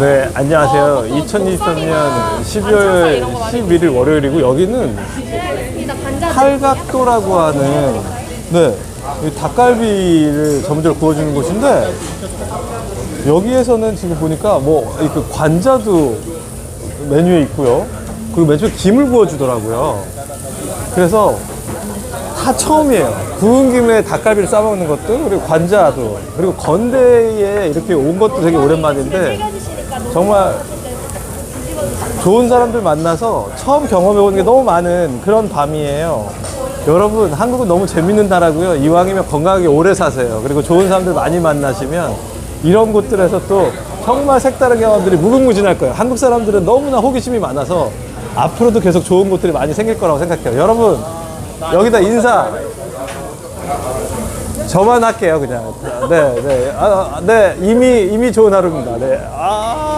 네, 안녕하세요. 2023년 12월 11일 월요일이고 여기는 팔각도라고 하는 네, 이 닭갈비를 전문적으로 구워주는 곳인데 여기에서는 지금 보니까 뭐그 관자도 메뉴에 있고요. 그리고 맨 처음에 김을 구워주더라고요. 그래서 다 처음이에요. 구운 김에 닭갈비를 싸먹는 것도 그리고 관자도 그리고 건대에 이렇게 온 것도 되게 오랜만인데 정말 좋은 사람들 만나서 처음 경험해보는 게 너무 많은 그런 밤이에요. 여러분, 한국은 너무 재밌는 나라고요. 이왕이면 건강하게 오래 사세요. 그리고 좋은 사람들 많이 만나시면 이런 곳들에서 또 정말 색다른 경험들이 무궁무진할 거예요. 한국 사람들은 너무나 호기심이 많아서 앞으로도 계속 좋은 곳들이 많이 생길 거라고 생각해요. 여러분, 여기다 인사. 저만 할게요, 그냥. 네, 네. 아, 네. 이미, 이미 좋은 하루입니다. 네. 아.